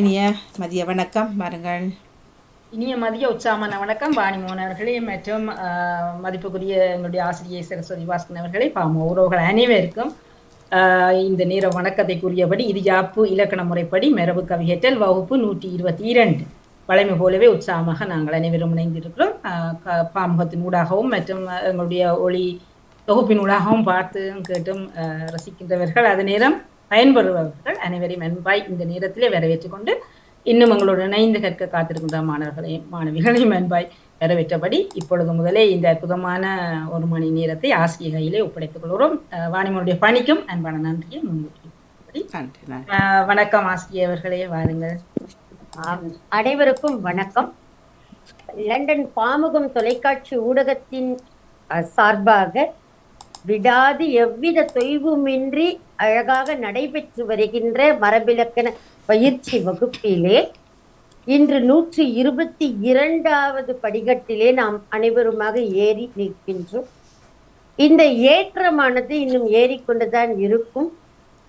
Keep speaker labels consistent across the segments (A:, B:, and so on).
A: இனிய மதிய வணக்கம் வாருங்கள்.
B: இனிய மதிய உற்சாகமான வணக்கம் வாணிமோகன் அவர்களே மற்றும் மதிப்புக்குரிய எங்களுடைய ஆசிரியை சரஸ்வதி பாஸ்கன் அவர்களே பாம உறவுகள் அனைவருக்கும் இந்த நேர வணக்கத்தை கூறியபடி இது யாப்பு இலக்கண முறைப்படி மரபு கவியற்றல் வகுப்பு நூற்றி இருபத்தி இரண்டு. வழமை போலவே உற்சாகமாக நாங்கள் அனைவரும் இணைந்திருக்கிறோம். பாமுகத்தின் ஊடாகவும் மற்றும் எங்களுடைய ஒளி தொகுப்பின் ஊடாகவும் பார்த்தும் கேட்டும் ரசிக்கின்றவர்கள். அதே நேரம் பயன்பெறுபவர்கள் அனைவரையும் அன்பாய் இந்த நேரத்திலே வரவேற்றுக் கொண்டு இன்னும் உங்களோடு இணைந்து கற்க காத்திருக்கின்ற மாணவர்களையும் மாணவிகளையும் அன்பாய் வரவேற்றபடி இப்பொழுது முதலே இந்த அற்புதமான ஒரு மணி நேரத்தை ஆசிரிய கையிலே ஒப்படைத்துக் கொள்கிறோம். வாணிமனுடைய பணிக்கும் அன்பான நன்றியை அஹ் வணக்கம் ஆசிரியர் அவர்களே வாருங்கள்.
C: அனைவருக்கும் வணக்கம். லண்டன் பாமுகம் தொலைக்காட்சி ஊடகத்தின் சார்பாக விடாது எவ்வித தொய்வுமின்றி அழகாக நடைபெற்று வருகின்ற மரபிலக்கண பயிற்சி வகுப்பிலே இன்று நூற்றி இருபத்தி இரண்டாவது படிக்கட்டிலே நாம் அனைவருமாக ஏறி நிற்கின்றோம். இந்த ஏற்றமானது இன்னும் ஏறிக்கொண்டுதான் இருக்கும்.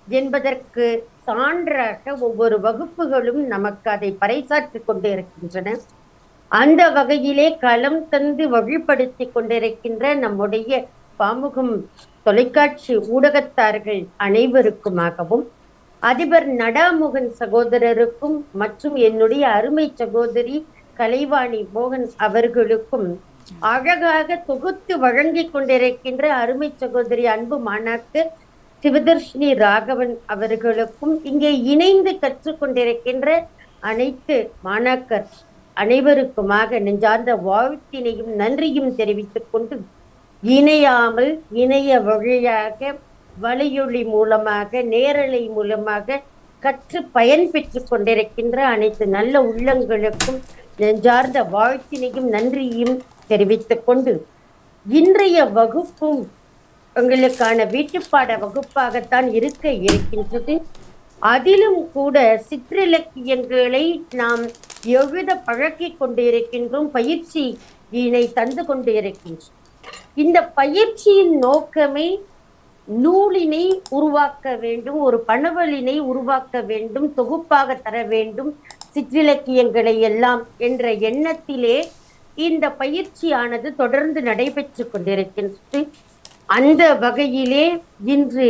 C: என்பதற்கு சான்றாக ஒவ்வொரு வகுப்புகளும் நமக்கு அதை பறைசாற்றி கொண்டு இருக்கின்றன. அந்த வகையிலே களம் தந்து வழிபடுத்தி கொண்டிருக்கின்ற நம்முடைய பாமுகம் தொலைக்காட்சி ஊடகத்தார்கள் அனைவருக்குமாகவும் அதிபர் நடாமுகன் சகோதரருக்கும் மற்றும் என்னுடைய அருமை சகோதரி கலைவாணி மோகன் அவர்களுக்கும் அழகாக தொகுத்து வழங்கி கொண்டிருக்கின்ற அருமை சகோதரி அன்பு மாணாக்கு சிவதர்ஷினி ராகவன் அவர்களுக்கும் இங்கே இணைந்து கற்றுக்கொண்டிருக்கின்ற அனைத்து மாணாக்கர் அனைவருக்குமாக நெஞ்சார்ந்த வாழ்த்தினையும் நன்றியும் தெரிவித்துக் கொண்டு இணையாமல் இணைய வழியாக வலையொலி மூலமாக நேரலை மூலமாக கற்று பயன் பெற்று கொண்டிருக்கின்ற அனைத்து நல்ல உள்ளங்களுக்கும் நெஞ்சார்ந்த வாழ்த்தினையும் நன்றியும் தெரிவித்துக் கொண்டு இன்றைய வகுப்பும் எங்களுக்கான வீட்டுப்பாட வகுப்பாகத்தான் இருக்க இருக்கின்றது. அதிலும் கூட சிற்றிலக்கியங்களை நாம் எழுத பழக்கிக் பயிற்சி பயிற்சியினை தந்து கொண்டு இருக்கின்றோம் இந்த பயிற்சியின் நோக்கமே நூலினை உருவாக்க வேண்டும் ஒரு பணவலினை உருவாக்க வேண்டும் தொகுப்பாக தர வேண்டும் சிற்றிலக்கியங்களை எல்லாம் என்ற எண்ணத்திலே இந்த பயிற்சியானது தொடர்ந்து நடைபெற்று கொண்டிருக்கின்றது. அந்த வகையிலே இன்று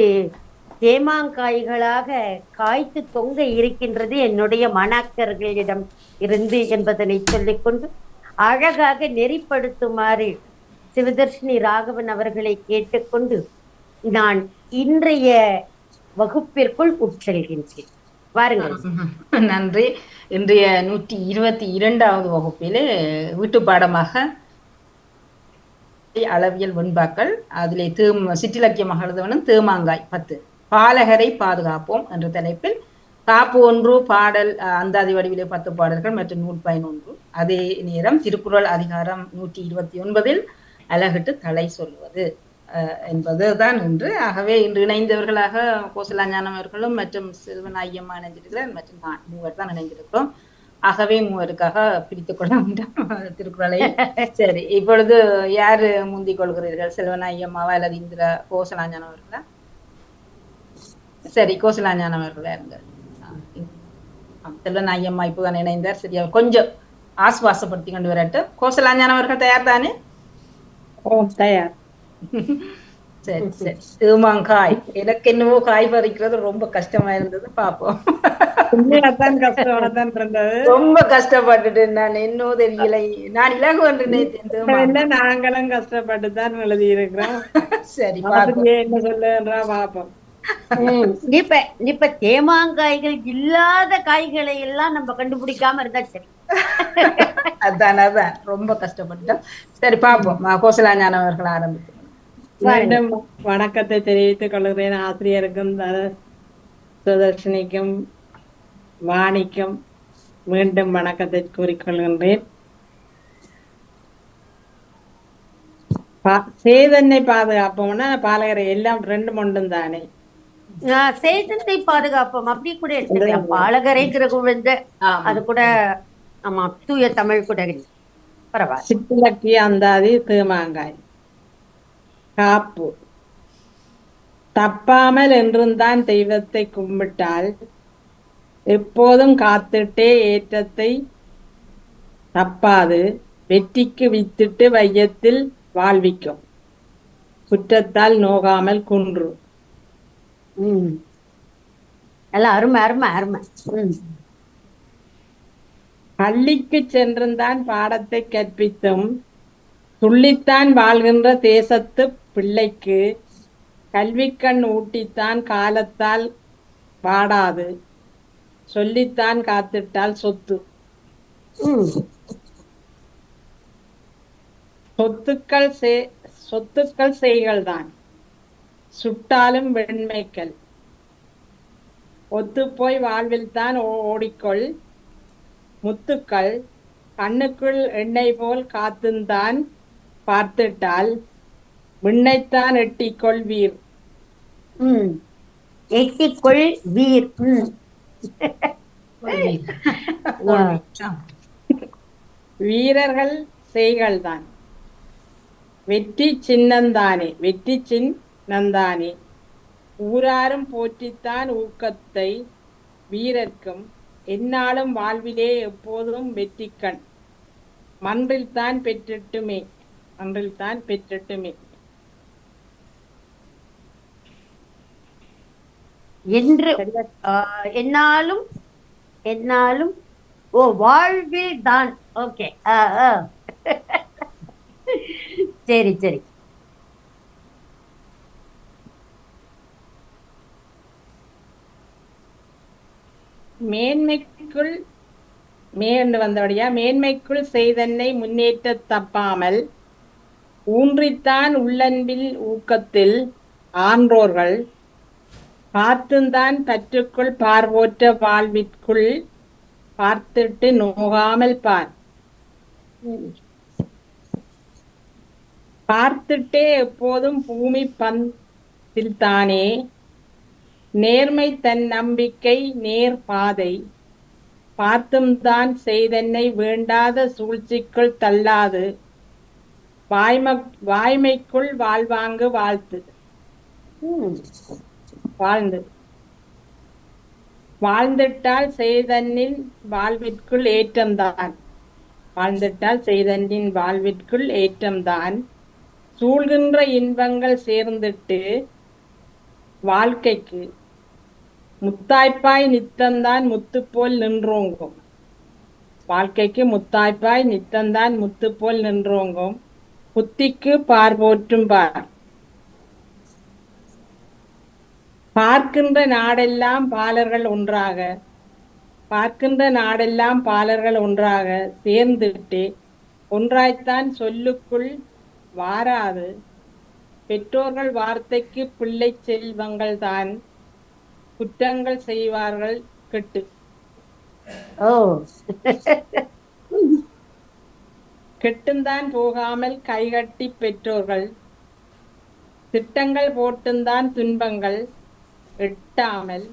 C: தேமாங்காய்களாக காய்த்து தொங்க இருக்கின்றது என்னுடைய மாணாக்கர்களிடம் இருந்து என்பதனை சொல்லிக்கொண்டு அழகாக நெறிப்படுத்துமாறு சிவதர்ஷினி ராகவன் அவர்களை கேட்டுக்கொண்டு நான் இன்றைய வகுப்பிற்குள் உட்செல்கின்றேன். வாருங்கள்.
B: நன்றி. இன்றைய நூற்றி இருபத்தி இரண்டாவது வகுப்பிலே வீட்டு பாடமாக அளவியல் வெண்பாக்கள் அதிலே தேம் சிற்றிலக்கியமாக எழுதவனும் தேமாங்காய் பத்து. பாலகரை பாதுகாப்போம் என்ற தலைப்பில் காப்பு ஒன்று பாடல் அந்தாதி வடிவிலே பத்து பாடல்கள் மற்றும் நூல் பதினொன்று. அதே நேரம் திருக்குறள் அதிகாரம் நூற்றி இருபத்தி ஒன்பதில் அழகிட்டு தலை சொல்வது. அஹ், என்பதுதான் இன்று ஆகவே இன்று இணைந்தவர்களாக கோசலா ஞானம் அவர்களும் மற்றும் செல்வன் ஐயம்மா இணைந்திருக்கிறார் மற்றும் நான் மூவர் தான் இணைந்திருக்கிறோம். ஆகவே மூவருக்காக பிரித்துக் கொள்ள வேண்டாம். திருக்குறளை. சரி இப்பொழுது யாரு முந்திக் கொள்கிறீர்கள்? செல்வன் ஐயம்மாவா அல்லது இந்திரா கோசலா ஞானம் அவர்களா? சரி கோசலா ஞானம் அவர்களா இருங்க. செல்வன் ஐயம்மா இப்போதான் இணைந்தார். சரி அவர் கொஞ்சம் ஆசுவாசப்படுத்தி கொண்டு வரட்டும். கோசலா அவர்கள் தயார் தானே
D: ஓ தயார்
B: சரி சரி தேமாங்காய் எனக்கு என்னவோ காய் பறிக்கிறது ரொம்ப கஷ்டமா இருந்தது பாப்போம் ரொம்ப கஷ்டப்பட்டுட்டு நான் என்னவோ தெரியல நான் இலகு என்று
D: என்ன நாங்களும் கஷ்டப்பட்டு தான் எழுதி இருக்கிறோம்
B: சரி
D: என்ன சொல்லுன்றா பாப்போம்
C: இப்ப இப்ப தேமாங்காய்கள் இல்லாத காய்களை எல்லாம் நம்ம கண்டுபிடிக்காம இருந்தா சரி.
B: அதான் அதான். ரொம்ப கஷ்டப்பட்டுட்டோம். சரி பாப்போம் ம- கோசலா ஞானம் அவர்கள் ஆரம்பித்து
D: மீண்டும் வணக்கத்தை தெரிவித்துக் கொள்கிறேன். ஆசிரியருக்கும் சுதர்ஷினிக்கும் வாணிக்கும் மீண்டும் வணக்கத்தை கூறிக்கொள்கின்றேன். பா- சேதனை பாதுகாப்போம்னா பாலகரை எல்லாம் ரெண்டு மொண்டும் தானே.
C: சேதத்தை பாதுகாப்போம். அப்படி கூட எடுத்துக்கலாம். பாலகரைங்கிற வந்து
B: ஆமா.
C: அது கூட ஆமா தூய தமிழ் கூட. பரவாயில்ல.
D: சிற்றிலக்கிய அந்தாதி தேமாங்காய் காப்பு. தப்பாமல் என்றும் தான் தெய்வத்தை கும்பிட்டால் எப்போதும் காத்திட்டே ஏற்றத்தை தப்பாது. வெற்றிக்கு வித்திட்டு வையத்தில் வாழ்விக்கும். குற்றத்தால் நோகாமல் குன்று.
C: ம். எல்லாம் அருமை அருமை அருமை. ம்.
D: பள்ளிக்கு சென்றுதான் பாடத்தை கற்பித்தும் துள்ளித்தான் வாழ்கின்ற தேசத்து பிள்ளைக்கு கல்விக்கண் ஊட்டித்தான் காலத்தால் வாடாது. சொல்லித்தான் காத்திட்டால் சொத்து. சொத்துக்கள் சே சொத்துக்கள் செய்கள்தான் சுட்டாலும் வெண்மைக்கல். ஒத்துப்போய் வாழ்வில்தான் ஓ- ஓடிக்கொள். முத்துக்கள் கண்ணுக்குள் எண்ணெய் போல் காத்துந்தான் பார்த்துட்டால் விண்ணைத்தான் எட்டிக்கொள் வீர்.
C: ம். எட்டிக்கொள் வீர்
D: வீரர்கள் செய்கள்தான். வெற்றி சின்னந்தானே. வெற்றி சின்னந்தானே ஊராரும் போற்றித்தான் ஊக்கத்தை வீரர்க்கும் எந்நாளும் வாழ்விலே எப்போதும் வெற்றிக்கண். மன்றில்தான் பெற்றிட்டுமே மன்றில்தான் பெற்றிட்டுமே.
C: என்று என்னாலும் என்னாலும் ஓ வாழ்வில் தான் ஓகே சரி சரி.
D: மேன்மைக்குள் மேண்டு வந்தபடியா மேன்மைக்குள் செய்தன்னை முன்னேற்ற தப்பாமல் ஊன்றித்தான் உள்ளன்பில் ஊக்கத்தில் ஆன்றோர்கள் பார்த்துந்தான் பற்றுக்குள் பார்வோற்ற வாழ்விற்குள் பார்த்துட்டு நோகாமல் பார். பார்த்துட்டே எப்போதும் பூமி பந்தில் தானே நேர்மை தன் நம்பிக்கை நேர் பாதை. பார்த்தும் தான் செய்தென்னை வேண்டாத சூழ்ச்சிக்குள் தள்ளாது. வாய்ம வாய்மைக்குள் வாழ்வாங்கு வாழ்த்து. வாழ்ந்து. வாழ்ந்திட்டால் செய்தன்னின் வாழ்விற்குள் ஏற்றம்தான் வாழ்ந்திட்டால் செய்தன்னின் வாழ்விற்குள் ஏற்றம்தான் சூழ்கின்ற இன்பங்கள் சேர்ந்துட்டு வாழ்க்கைக்கு முத்தாய்ப்பாய் நித்தந்தான் முத்துப்போல் நின்றோங்கும். வாழ்க்கைக்கு முத்தாய்ப்பாய் நித்தந்தான் முத்துப்போல் நின்றோங்கும். புத்திக்கு பார்போற்றும் பார். பார்க்கின்ற நாடெல்லாம் பாலர்கள் ஒன்றாக. பார்க்கின்ற நாடெல்லாம் பாலர்கள் ஒன்றாக சேர்ந்துட்டு ஒன்றாய்த்தான் சொல்லுக்குள் வாராது. பெற்றோர்கள் வார்த்தைக்கு பிள்ளை செல்வங்கள் தான் குற்றங்கள் செய்வார்கள் கெட்டு.
C: ஓ.
D: கெட்டுந்தான் போகாமல் கைகட்டி பெற்றோர்கள். திட்டங்கள் போட்டுந்தான் துன்பங்கள் எட்டாமல்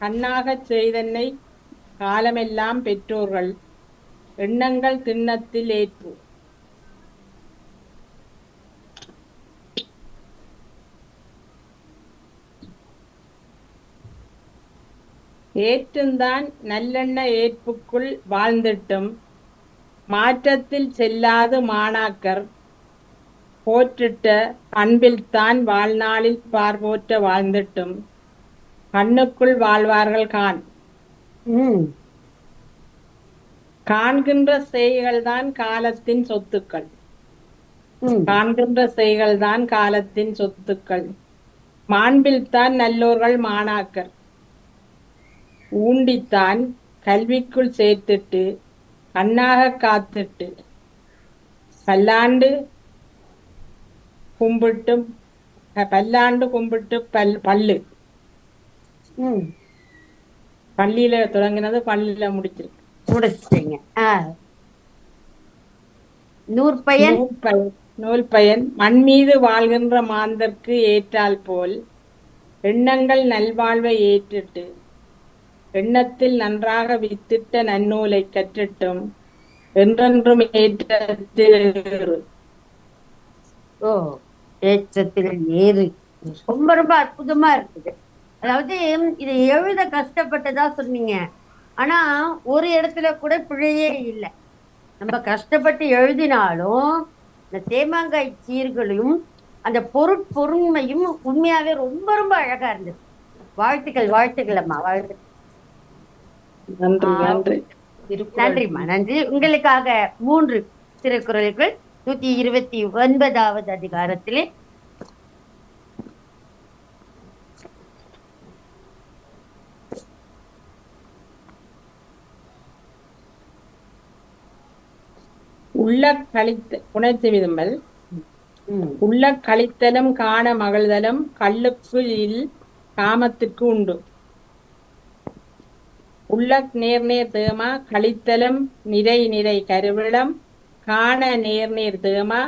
D: கண்ணாகச் செய்தன்னை காலமெல்லாம் பெற்றோர்கள். எண்ணங்கள் திண்ணத்தில் ஏற்று ஏற்றுந்தான் நல்லெண்ண ஏற்புக்குள் வாழ்ந்திட்டும். மாற்றத்தில் செல்லாது மாணாக்கர். போற்றிட்ட அன்பில்தான் வாழ்நாளில் பார்போற்ற வாழ்ந்திட்டும். கண்ணுக்குள் வாழ்வார்கள் கான். காண்கின்ற செய்கள்தான் காலத்தின் சொத்துக்கள். காண்கின்ற செய்கள்தான் காலத்தின் சொத்துக்கள். மாண்பில்தான் நல்லோர்கள் மாணாக்கர். ஊண்டித்தான் கல்விக்குள் சேர்த்துட்டு கண்ணாக காத்துட்டு பல்லாண்டு கும்பிட்டு பல்லாண்டு கும்பிட்டு பல் பல்லு. பள்ளியில தொடங்கினது பள்ளியில முடிச்சிருக்கு.
C: முடிச்சிட்டீங்க. நூற்பயன்?
D: நூல் பயன் நூல் பயன் மண் மீது வாழ்கின்ற மாந்தர்க்கு ஏற்றால் போல் எண்ணங்கள் நல்வாழ்வை ஏற்றிட்டு எண்ணத்தில் நன்றாக வித்திட்ட நன்னூலை கற்றிட்டும். என்றென்றும் ஏற்றத்தில் ஏறு.
C: ஓ ஏற்றத்தில் ஏறு. ரொம்ப ரொம்ப அற்புதமா இருக்குது. அதாவது இதை எழுத கஷ்டப்பட்டதா சொன்னீங்க. ஆனா ஒரு இடத்துல கூட பிழையே இல்லை. நம்ம கஷ்டப்பட்டு எழுதினாலும் இந்த தேமாங்காய் சீர்களையும் அந்த பொருட்பொருண்மையும் உண்மையாவே ரொம்ப ரொம்ப அழகா இருந்தது. வாழ்த்துக்கள் வாழ்த்துக்கள் அம்மா. வாழ்த்துக்கள்.
D: நன்றி. நன்றி.
C: நன்றிம்மா நன்றி. உங்களுக்காக மூன்று திருக்குறள்கள் நூத்தி இருபத்தி ஒன்பதாவது அதிகாரத்திலே.
D: உள்ள கழித்த புணர்ச்சி விதும்பல்
C: ம்,
D: உள்ள கழித்தலும் காண மகிழ்தலும் கல்லுக்கு இல் காமத்துக்கு உண்டு. உள்ள நேர் நேர் தேமா கழித்தலும் நிறை நிறை கருவிளம் காண நேர் நேர் தேமா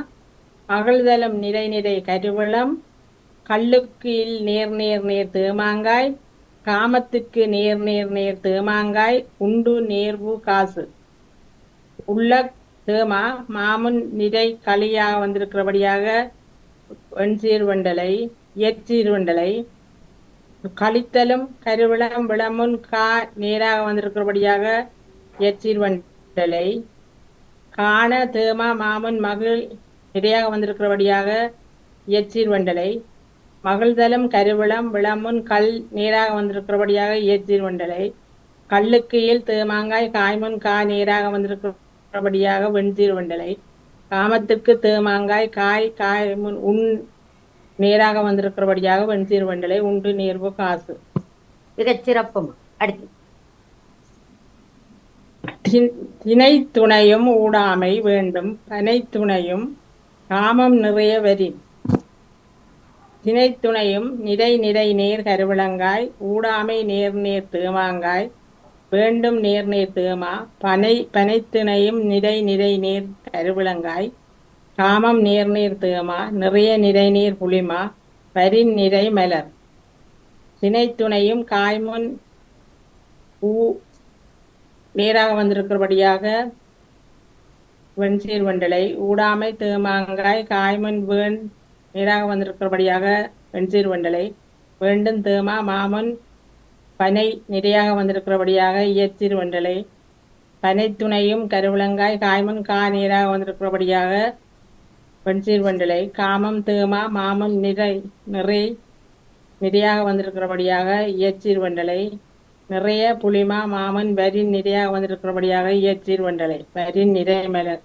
D: அகழ்தலும் நிறை நிறை கருவிளம் கல்லுக்கு இல் நேர் நேர் நேர் தேமாங்காய் காமத்துக்கு நேர் நேர் நேர் தேமாங்காய் உண்டு நேர்வு காசு. உள்ள தேமா மாமுன் நிறை களியாக வந்திருக்கிறபடியாக வெண் சீர்வண்டலை இயற்சீர் கழித்தலும் கருவிளம் விளமுன் கா நேராக வந்திருக்கிறபடியாக இயற்சீர் வண்டலை காண தேமா மாமன் மகள் நிறையாக வந்திருக்கிறபடியாக இயற்சீர் வண்டலை மகிழ்தலும் கருவிளம் விளமுன் கல் நேராக வந்திருக்கிறபடியாக இயற்சீர் வண்டலை கல்லுக்கு தேமாங்காய் காய்முன் கா நேராக வந்திருக்கிறபடியாக வெண்சீர் வண்டலை காமத்திற்கு தேமாங்காய் காய் காய் முன் உன் நேராக வந்திருக்கிறபடியாக வெண்சீர் வண்டலை உண்டு நேர்வு காசு.
C: மிகச் சிறப்புமா அடுத்து.
D: தி- திணை துணையும் ஊடாமை வேண்டும். பனை துணையும் காமம் நிறைய வரி திணை துணையும் நிறை நிறை நேர் கருவிளங்காய் ஊடாமை நேர் நேர் தேமாங்காய் வேண்டும் நேர் நேர் தேமா பனை பனைத்திணையும் நிறை நிறை நேர் கருவிளங்காய் காமம் நீர்நீர் நேர் தேமா நிறைய நிறை நீர் புளிமா பரின் நிறை மலர். சினைத்துணையும் துணையும் காய்முன் ஊ நேராக வந்திருக்கிறபடியாக வெண்சீர் வண்டலை ஊடாமை தேமாங்காய் காய்மன் வேண் நேராக வந்திருக்கிறபடியாக வெண்சீர் வண்டலை வேண்டும் தேமா மாமன் பனை நிறையாக வந்திருக்கிறபடியாக இயற்சீர் வண்டலை பனைத்துணையும் கருவிளங்காய் காய்மன் கா நீராக வந்திருக்கிறபடியாக வெண்சீர் வண்டலை காமம் தேமா மாமன் நிறை நிறை நிறையாக வந்திருக்கிறபடியாக இயற்சீர் வண்டலை நிறைய புளிமா மாமன் வரின் நிறையாக வந்திருக்கிறபடியாக இயற்சீர் வண்டலை வரின் நிறை மலர்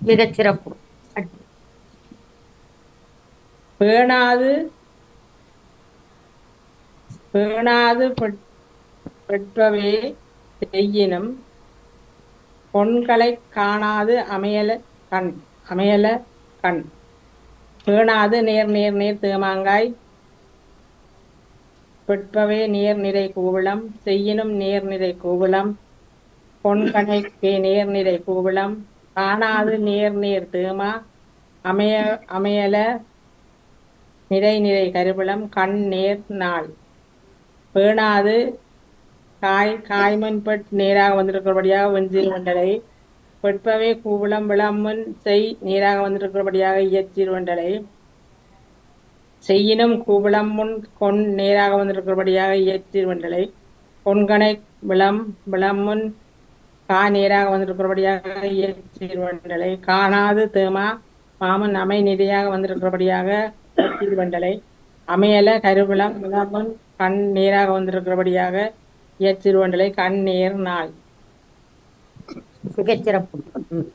C: மிகச் சிறப்பு அடுத்து.
D: பேணாது பேணாது பெற்- பெற்றவே செய்யினும் பொன்களை காணாது அமையல கண் அமையல கண். பேணாது நேர் நேர் நேர் தேமாங்காய். பெற்பவே நேர்நிறை நிறை செய்யினும் நேர்நிறை நிறை கூவளம். நேர்நிறை கோவிளம் நிறை காணாது நேர் நேர் தேமா. அமைய அமையல நிறை நிறை கருவிளம் கண் நேர் நாள். பேணாது காய் காய்மன்பட் நேராக வந்திருக்கிறபடியாக வெஞ்சில் மண்டலை பெட்பவே கூவளம் விளம்பன் செய் நீராக வந்திருக்கிறபடியாக இயற்சீர் வண்டலை செய்யினும் கூவளம் முன் கொன் நேராக வந்திருக்கிறபடியாக இயற்சீர் கொன்கணை விளம் விளமுன் கா நேராக வந்திருக்கிறபடியாக இயற்சீர் காணாது தேமா மாமன் அமை நிதியாக வந்திருக்கிறபடியாக இயற்சீர் வண்டலை அமையல கருவிளம் விளம்பன் கண் நேராக வந்திருக்கிறபடியாக இயற்சீர் வண்டலை கண் நேர் நாள்
C: மிகச் சிறப்பு ம்.